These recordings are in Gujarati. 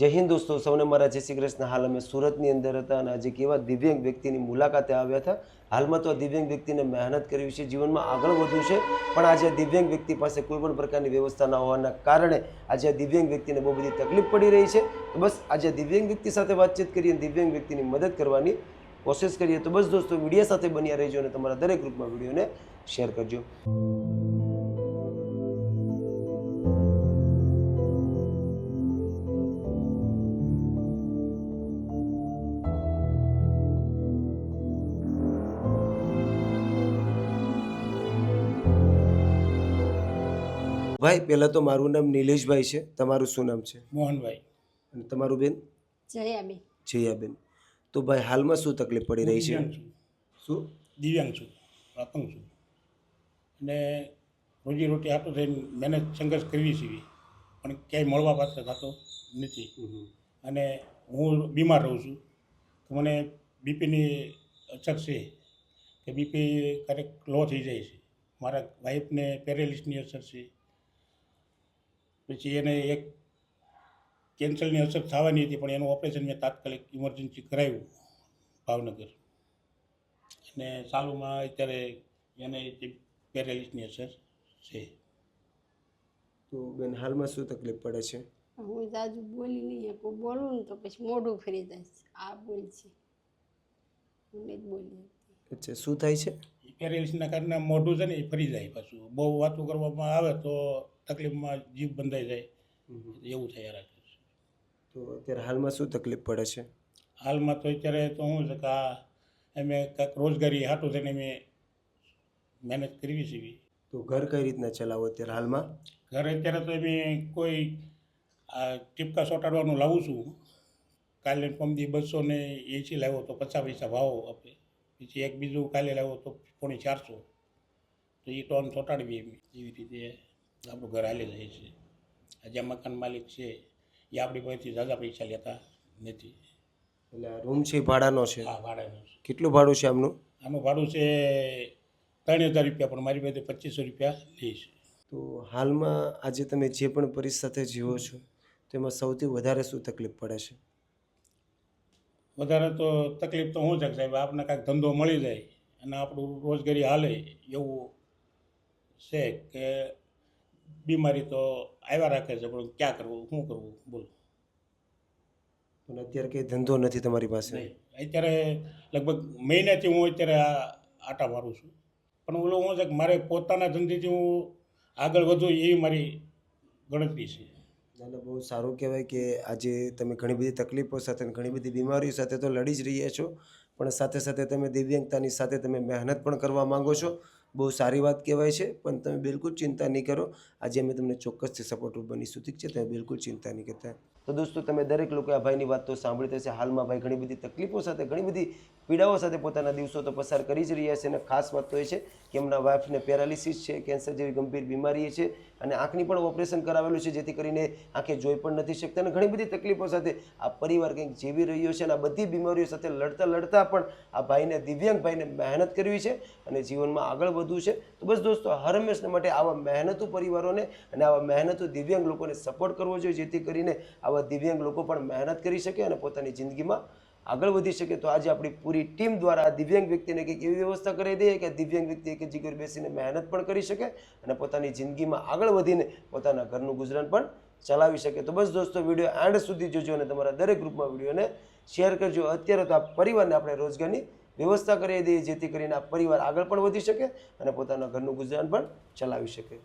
જય હિન્દ દોસ્તો, સૌને મારા જય શ્રી કૃષ્ણ. હાલ અમે સુરતની અંદર હતા અને આજે કેવા દિવ્યાંગ વ્યક્તિની મુલાકાતે આવ્યા હતા. હાલમાં તો આ દિવ્યાંગ વ્યક્તિને મહેનત કરવી છે, જીવનમાં આગળ વધવું છે, પણ આજે દિવ્યાંગ વ્યક્તિ પાસે કોઈ પણ પ્રકારની વ્યવસ્થા ન હોવાના કારણે આજે આ દિવ્યાંગ વ્યક્તિને બહુ બધી તકલીફ પડી રહી છે. તો બસ આજે દિવ્યાંગ વ્યક્તિ સાથે વાતચીત કરીએ અને દિવ્યાંગ વ્યક્તિની મદદ કરવાની કોશિશ કરીએ. તો બસ દોસ્તો, વીડિયો સાથે બન્યા રહેજો અને તમારા દરેક ગ્રુપમાં વિડીયોને શેર કરજો. ભાઈ પહેલાં તો મારું નામ નિલેશભાઈ છે. તમારું શું નામ છે? મોહનભાઈ. અને તમારું બેન? જયાબેન. જયાબેન. તો ભાઈ હાલમાં શું તકલીફ પડી રહી છે? શું? દિવ્યાંગ છું. અપંગ છું. અને રોજી રોટી આપતો થઈને મહેનત સંઘર્ષ કરવી છીએ પણ ક્યાંય મળવા પાત્ર થતો નથી. અને હું બીમાર રહું છું. તો મને બીપીની અછત છે કે બીપી ક્યારેક લો થઈ જાય છે. મારા વાઈફને પેરેલિસની અસર છે. પછી એને એક કેન્સરની અસર થવાની હતી પણ એનું ઓપરેશન મેં તાત્કાલિક ઇમરજન્સી કરાવ્યું ભાવનગર. અને ચાલુમાં અત્યારે એને પેરેલિસની અસર છે. તો બેન હાલમાં શું તકલીફ પડે છે? હું જાજુ બોલી નહીં શકું. બોલું ને તો પછી મોઢું ફરી જાય છે. આ બોલ છે. મને જ બોલી અચ્છા શું થાય છે? એ પેરેલિસના કારણે મોઢું છે ને એ ફરી જાય પાછું. બહુ વાતો કરવામાં આવે તો તકલીફમાં જીભ બંધાઈ જાય એવું થયા રાખે છે તો અત્યારે હાલમાં શું તકલીફ પડે છે? હાલમાં તો અત્યારે તો શું છે કે આ અમે કાંઈક રોજગારી હાટું થઈને અમે મહેનત કરવી છે તો ઘર કઈ રીતના ચલાવો અત્યારે હાલમાં? ઘરે અત્યારે તો અમે કોઈ આ ટીપકા ચોંટાડવાનું લાવું છું. કાલે પમદી બસો ને એસી લાવ્યો તો પચાસ પૈસા ભાવો આપે. પછી એક બીજું કાલે લાવ્યો તો પોણી ચારસો. તો એ ટોન ચોંટાડવી એમ. એવી રીતે આપણું ઘર હાલી જાય છે. આ જે મકાન માલિક છે એ આપણી પાસેથી ઝાઝા પૈસા લેતા નથી. એટલે આ રૂમ છે એ ભાડાનો છે? આ ભાડાનું છે. કેટલું ભાડું છે આમનું? આનું ભાડું છે ત્રણ હજાર રૂપિયા પણ મારી પાસે પચીસો રૂપિયા લે છે. તો હાલમાં આજે તમે જે પણ પરિસ્થિતિ જીવો છો તેમાં સૌથી વધારે શું તકલીફ પડે છે? વધારે તો તકલીફ તો શું છે સાહેબ આપને કાંઈક ધંધો મળી જાય અને આપણું રોજગારી હાલે એવું છે કે બીમારી તો આવ્યા રાખે છે પણ ક્યાં કરવું શું કરવું? બોલો. પણ અત્યારે કંઈ ધંધો નથી તમારી પાસે? અત્યારે લગભગ મહિનાથી હું અત્યારે આ આટા મારું છું. પણ ઓલું શું છે કે મારે પોતાના ધંધેથી હું આગળ વધું એવી મારી ગણતરી છે. ના, બહુ સારું કહેવાય કે આજે તમે ઘણી બધી તકલીફો સાથે ઘણી બધી બીમારીઓ સાથે તો લડી જ રહ્યા છો પણ સાથે સાથે તમે દિવ્યાંગતાની સાથે તમે મહેનત પણ કરવા માંગો છો. બહુ સારી વાત કહેવાય છે, પણ તમે બિલકુલ ચિંતા નહીં કરો. આજે અમે તમને ચોક્કસથી સપોર્ટરૂપ બનીશું, ઠીક છે? તમે બિલકુલ ચિંતા નહીં કરતા. તો દોસ્તો, તમે દરેક લોકો આ ભાઈની વાત તો સાંભળી થશે હાલમાં ભાઈ ઘણી બધી તકલીફો સાથે, ઘણી બધી પીડાઓ સાથે પોતાના દિવસો તો પસાર કરી જ રહ્યા છે. અને ખાસ વાત તો એ છે કે એમના વાઇફને પેરાલિસિસ છે, કેન્સર જેવી ગંભીર બીમારી છે અને આંખની પણ ઓપરેશન કરાવેલું છે, જેથી કરીને આંખે જોઈ પણ નથી શકતા. અને ઘણી બધી તકલીફો સાથે આ પરિવાર કંઈક જીવી રહ્યો છે અને આ બધી બીમારીઓ સાથે લડતા લડતા પણ આ ભાઈને, દિવ્યાંગ ભાઈને મહેનત કરવી છે અને જીવનમાં આગળ વધવું છે. તો બસ દોસ્તો હર હંમેશના માટે આવા મહેનતુ પરિવારોને અને આવા મહેનતુ દિવ્યાંગ લોકોને સપોર્ટ કરવો જોઈએ, જેથી કરીને આવા દિવ્યાંગ લોકો પણ મહેનત કરી શકે અને પોતાની જિંદગીમાં આગળ વધી શકે. તો આજે આપણી પૂરી ટીમ દ્વારા દિવ્યાંગ વ્યક્તિને કંઈક એવી વ્યવસ્થા કરી દઈએ કે દિવ્યાંગ વ્યક્તિ એક જીગર બેસીને મહેનત પણ કરી શકે અને પોતાની જિંદગીમાં આગળ વધીને પોતાના ઘરનું ગુજરાન પણ ચલાવી શકે. તો બસ દોસ્તો, વીડિયો એન્ડ સુધી જોજો અને તમારા દરેક ગ્રુપમાં વિડીયોને શેર કરજો. અત્યારે તો આ પરિવારને આપણે રોજગારની વ્યવસ્થા કરી દઈએ, જેથી કરીને આ પરિવાર આગળ પણ વધી શકે અને પોતાના ઘરનું ગુજરાન પણ ચલાવી શકે.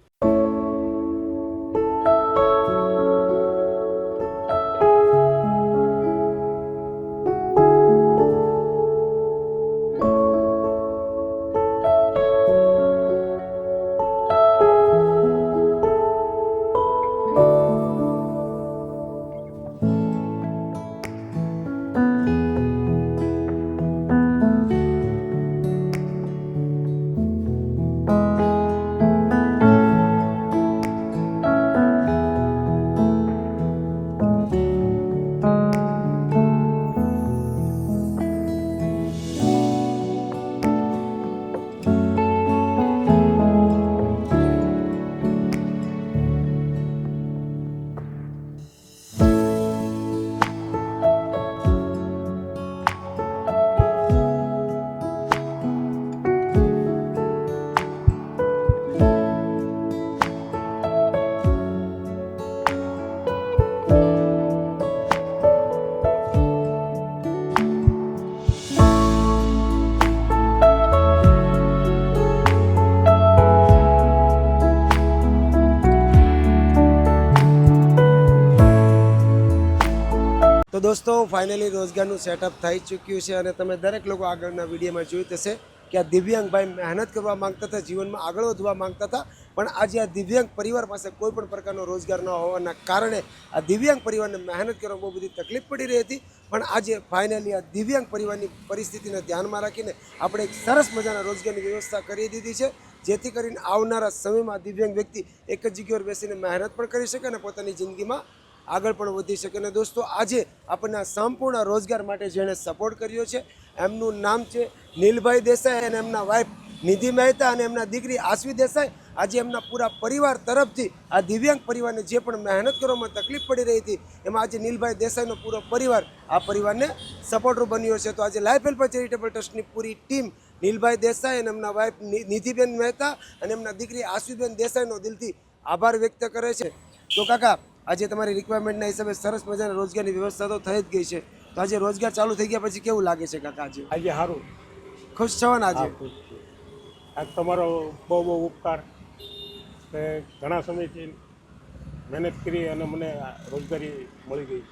દોસ્તો ફાઇનલી રોજગારનું સેટઅપ થઈ ચૂક્યું છે અને તમે દરેક લોકો આગળના વિડીયોમાં જોયું થશે કે આ દિવ્યાંગભાઈ મહેનત કરવા માંગતા હતા, જીવનમાં આગળ વધવા માંગતા હતા, પણ આજે આ દિવ્યાંગ પરિવાર પાસે કોઈ પણ પ્રકારનો રોજગાર ન હોવાના કારણે આ દિવ્યાંગ પરિવારને મહેનત કરવામાં બહુ બધી તકલીફ પડી રહી હતી. પણ આજે ફાઇનલી આ દિવ્યાંગ પરિવારની પરિસ્થિતિને ધ્યાનમાં રાખીને આપણે એક સરસ મજાના રોજગારની વ્યવસ્થા કરી દીધી છે, જેથી કરીને આવનારા સમયમાં દિવ્યાંગ વ્યક્તિ એક જ જગ્યાએ બેસીને મહેનત પણ કરી શકે અને પોતાની જિંદગીમાં આગળ પણ વધી શકે. અને દોસ્તો, આજે આપણને સંપૂર્ણ રોજગાર માટે જેણે સપોર્ટ કર્યો છે, એમનું નામ છે નીલભાઈ દેસાઈ અને એમના વાઇફ નિધિ મહેતા અને એમના દીકરી આશ્વી દેસાઈ. આજે એમના પૂરા પરિવાર તરફથી આ દિવ્યાંગ પરિવારને જે પણ મહેનત કરવામાં તકલીફ પડી રહી હતી, એમાં આજે નીલભાઈ દેસાઈનો પૂરો પરિવાર આ પરિવારને સપોર્ટરૂપ બન્યો છે. તો આજે લાઈફ હેલ્પ ચેરિટેબલ ટ્રસ્ટની પૂરી ટીમ નીલભાઈ દેસાઈ અને એમના વાઇફ નિધિબેન મહેતા અને એમના દીકરી આશ્વીબેન દેસાઈનો દિલથી આભાર વ્યક્ત કરે છે. તો કાકા આજે તમારી રિક્વાયરમેન્ટના હિસાબે સરસ મજાની રોજગારની વ્યવસ્થા તો થઈ જ ગઈ છે. તો આજે રોજગાર ચાલુ થઈ ગયા પછી કેવું લાગે છે કાકા આજે? આજે સારું ખુશ છો ને આજે આજ તમારો બહુ બહુ ઉપકાર કે ઘણા સમયથી મહેનત કરી અને મને આ રોજગારી મળી ગઈ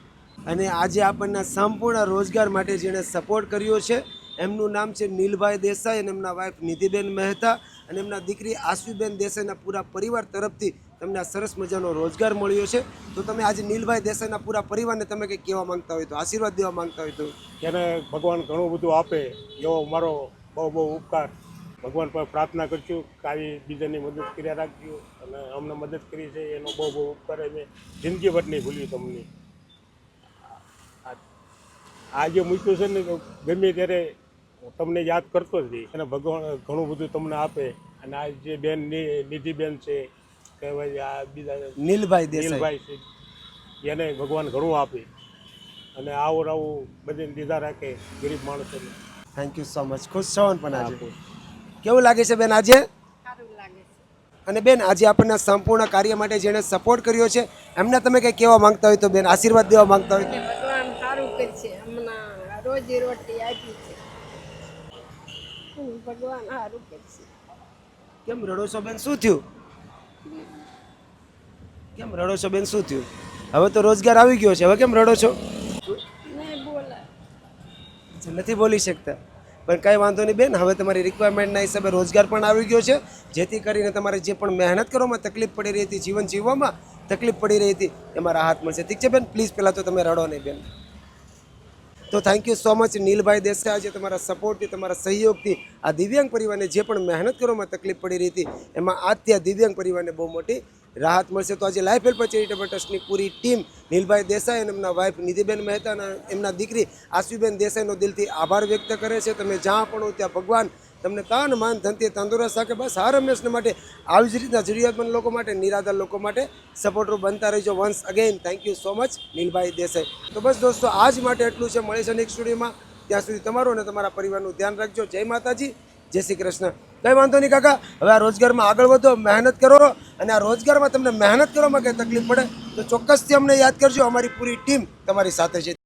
અને આજે આપણને સંપૂર્ણ રોજગાર માટે જેણે સપોર્ટ કર્યો છે એમનું નામ છે નીલભાઈ દેસાઈ અને એમના વાઇફ નિધિબેન મહેતા અને એમના દીકરી આશુબેન દેસાઈના પૂરા પરિવાર તરફથી તમને આ સરસ મજાનો રોજગાર મળ્યો છે. તો તમે આજે નીલભાઈ દેસાઈના પૂરા પરિવારને તમે કંઈક કહેવા માંગતા હોય તો, આશીર્વાદ દેવા માંગતા હોય તો. એને ભગવાન ઘણું બધું આપે, એવો મારો બહુ બહુ ઉપકાર. ભગવાન પર પ્રાર્થના કરશું કે આવી બીજાની મદદ કર્યા રાખજો અને અમને મદદ કરી છે, એનો બહુ બહુ ઉપકાર અમે જિંદગીભર નહીં ભૂલ્યું તમને. આ- જે મૂક્યું છે ને, ગમે ત્યારે તમને યાદ કરતો જ રહીશ. અને ભગવાન ઘણું બધું તમને આપે. અને આ જે બેન નિધિબેન છે કે ભાઈ આ બીજા નીલભાઈ દેસાઈ. છે. એને ભગવાન ઘણું આપે. અને આવું આવું બધાને દીધા રાખે ગરીબ માણસોને. થેન્ક યુ સો મચ ખુશ છો પણ આજે? કેવું લાગે છે બેન આજે? સારું લાગે છે. અને બેન આજે આપણને સંપૂર્ણ કાર્ય માટે જેણે સપોર્ટ કર્યો છે એમને તમે કંઈ કહેવા માંગતા હોય તો બેન આશીર્વાદ દેવા માંગતા હોય ભગવાન સારું કરશે હમણાં રોજી રોટી આપી છે. ભગવાન સારું કરશે કેમ રડો છો બેન? શું થયું? કેમ રડો છો બેન? શું થયું? હવે તો રોજગાર આવી ગયો છે. હવે કેમ રડો છો? નથી બોલી શકતા. પણ કાંઈ વાંધો નહીં બેન હવે તમારી રિક્વાયરમેન્ટના હિસાબે રોજગાર પણ આવી ગયો છે. જેથી કરીને તમારે જે પણ મહેનત કરવામાં તકલીફ પડી રહી હતી જીવન જીવવામાં તકલીફ પડી રહી હતી એમાં રાહત મળશે. ઠીક છે બેન? પ્લીઝ પહેલાં તો તમે રડો નહીં બેન. તો thank you so much નીલભાઈ Desai આજે તમારા સપોર્ટથી તમારા સહયોગથી આ દિવ્યાંગ પરિવારને જે પણ મહેનત કરવામાં તકલીફ પડી રહી હતી, એમાં આજથી આ દિવ્યાંગ પરિવારને બહુ મોટી રાહત મળશે. તો આજે લાઈફ હેલ્પર ચેરિટેબલ ટ્રસ્ટની પૂરી ટીમ નીલભાઈ દેસાઈ અને એમના વાઇફ નિધિબેન મહેતા અને એમના દીકરી આશુબેન દેસાઈનો દિલથી આભાર વ્યક્ત કરે છે. તમે જ્યાં પણ હો ત્યાં ભગવાન તમને તન, મન ધનથી તંદુરસ્ત રાખે. બસ હર હંમેશને માટે આવી જ રીતના જરૂરિયાતમંદ લોકો માટે, નિરાધાર લોકો માટે સપોર્ટર બનતા રહેજો once again thank you so much નીલભાઈ Desai. તો બસ દોસ્તો, આજ માટે એટલું છે. મળે છે નેક્સ્ટ સ્ટુડિયોમાં ત્યાં સુધી તમારું અને તમારા પરિવારનું ધ્યાન રાખજો. જય માતાજી, જય શ્રી કૃષ્ણ. કંઈ વાંધો નહીં કાકા, હવે આ રોજગારમાં આગળ વધો, મહેનત કરો અને આ રોજગારમાં તમને મહેનત કરવામાં કંઈ તકલીફ પડે તો ચોક્કસથી અમને યાદ કરજો. અમારી પૂરી ટીમ તમારી સાથે છે.